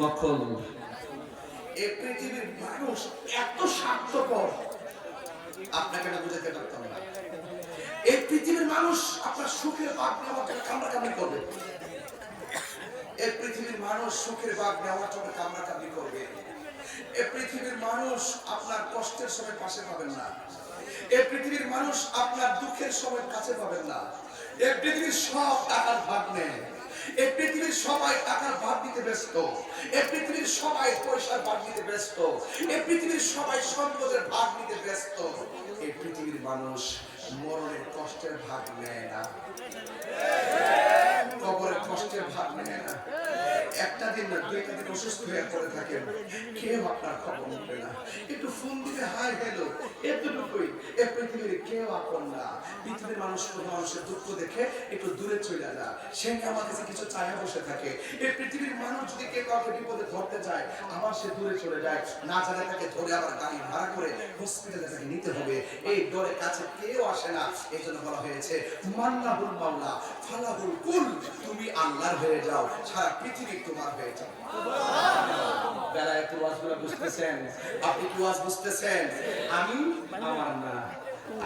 নকল। এই পৃথিবীর মানুষ এত স্বার্থপর। আপনাকে না বুঝাতে পারতাম না। এই পৃথিবীর মানুষ আপনার সুখের বাদ নেওয়ার জন্য কামড়াকামড়ি করবে। এই পৃথিবীর মানুষ সুখের বাদ নেওয়ার জন্য কামড়াকামড়ি করবে। এই পৃথিবীর মানুষ আপনার কষ্টের সময় পাশে পাবেন না। এই পৃথিবীর মানুষ আপনার দুঃখের সময় কাছে পাবেন না। এই পৃথিবীর সব টাকার ভাগ নেয় এই পৃথিবীর সবাই টাকার ভাগ দিতে ব্যস্ত। এই পৃথিবীর সবাই পয়সার ভাগ দিতে ব্যস্ত। এই পৃথিবীর সবাই সম্পদের ভাগ নিতে ব্যস্ত। এই পৃথিবীর মানুষ মরণের কষ্টের ভাগ নেয় না। কবরের কষ্টের ভাগ নেয় না। একটা দিন না, দুইটা দিন অসুস্থ হয়ে পড়ে থাকেন। কেউ আপনার খবর নেবে না। একটু ফোন দিলে হাই, হ্যালো, এতটুকুই। এ পৃথিবীর কেউ আপন না। পৃথিবীর মানুষ কোনো মানুষের দুঃখ দেখে একটু দূরে চলে যা। সে আমার কাছে কিছু বসে থাকে। এই পৃথিবীর মানুষ যদি কেউ কাউকে বিপদে ধরতে যায় আবার সে দূরে চলে যায়। না জানে তাকে ধরে আবার গাড়ি ভাড়া করে হসপিটালে তাকে নিতে হবে। এই ডরে কাছে কেউ আসে না। এই জন্য বলা হয়েছে মান্নাহুল মাওলা ফালাহুল কুল, তুমি আল্লাহর হয়ে যাও। সারা পৃথিবী তোমার হয়ে যাও বেলায় একটু ওয়াজগুলো বুঝতেছেন? আপনি কি ওয়াজ বুঝতেছেন? আমি? আমার না।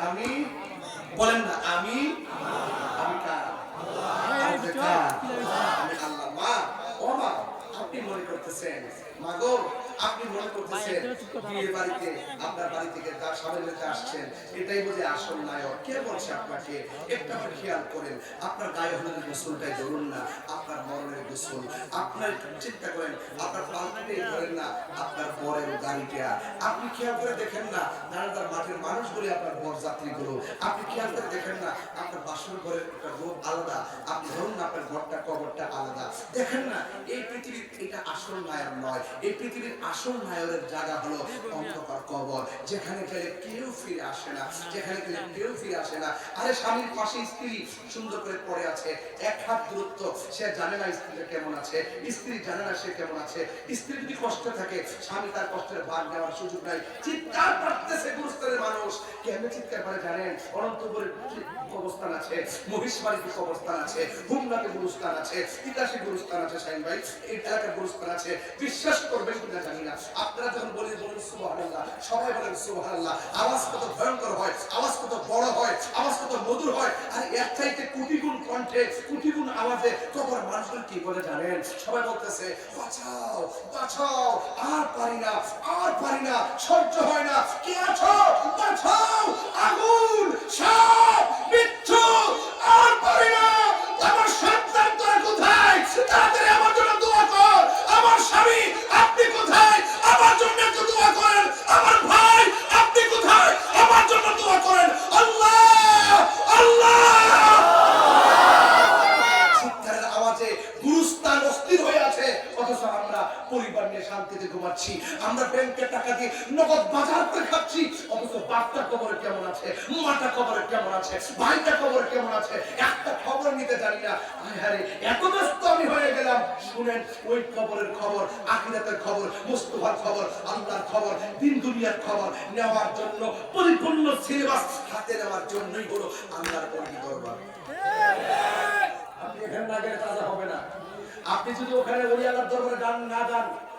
আমি? বলেন না আমি আমি কার আমি কার? আমি আল্লাহ মা ও মা আপনি মনে করতেছেন মা গো করতেছেন বিয়ে বাড়িতে আপনার বাড়ি থেকে তার স্বামীর কাছে আসছেন। এটাই বোঝে আসল নায়ক। কে বলছে আপনাকে? একটা খেয়াল করেন আপনার গায়ে হলুদের গোসলটাই ধরুন না আপনার মরণের গোসল। আপনার চিন্তা করেন আপনার পাল্টিটাই ধরেন না আপনার বরের গাড়িটা। আপনি খেয়াল করে দেখেন না নানাদার মাঠের মানুষগুলি আপনার বর যাত্রীগুলো আপনি খেয়াল করে দেখেন না আপনার বাসর ঘরের একটা রূপ আলাদা আপনি ধরুন না আপনার ঘরটা কবরটা আলাদা। দেখেন না এই পৃথিবীর এটা আসল নায়ক নয়। এই পৃথিবীর আসল নায়কের জায়গা হলো অন্ধকার কবর, যেখানে গেলে কেউ ফিরে আসে না, যেখানে গেলে কেউ ফিরে আসে না। আরে স্বামীর পাশে স্ত্রী সুন্দর করে পড়ে আছে, এক হাত দূরত্ব, সে জানে না স্ত্রীটা কেমন আছে, স্ত্রী জানে না সে কেমন আছে। স্ত্রী যদি কষ্ট থাকে, স্বামী তার কষ্টের ভাগ নেওয়ার সুযোগ নাই। চিৎকার করতেছে গুরুস্তরের মানুষ। কেমন চিৎকার করে জানেন? অনন্তপুরের অবস্থান আছে? মহিষবাড়িতে অবস্থান আছে? হুমনাতে গুরুস্থান আছে? তিতাসে গুরুস্থান আছে, সাইন ভাই? এই এলাকার গুরুস্থান আছে। বিশ্বাস করবেন কিনা জানি না। আপনারা যখন বলেন বলুন, সুবহানাল্লাহ, সবাই বলেন, সুবহানাল্লাহ, আওয়াজ কত ভয়ঙ্কর হয়, আওয়াজ কত বড় হয়, আওয়াজ কত মধুর হয়, আর এর চাইতে কোটি গুণ কণ্ঠে কোটি গুণ আওয়াজে তখন মানুষগুলো কি বলে জানেন? সবাই বলতেছে, বাঁচাও বাঁচাও, আর পারি না, আর পারি না, সহ্য হয় না, কে আছো? বাঁচাও, আগুন শান্তিতে ঘুমাচ্ছি। আমরা ব্যাংকে টাকা দিয়ে নগদ বাজার করে খাচ্ছি। অথচ বাপটা কবরে কেমন আছে? মাটা কবরে কেমন আছে? ভাইটা কবরে কেমন আছে? একটা খবর নিতে জানি না। আয় এত ব্যস্ত আমি হয়ে গেলাম। শুনেন, ওই খবরের খবর, আখিরাতের খবর, মুস্তফার খবর, আল্লাহর খবর, দিন দুনিয়ার খবর নেওয়ার জন্য পরিপূর্ণ সিলেবাস হাতে নেওয়ার জন্যই হলো আল্লাহর পল্লী দরবার। আপনি এখানে না গেলে তাজা হবে না। আপনি যদি ওখানে আল্লাহর দরবারে যান, না যান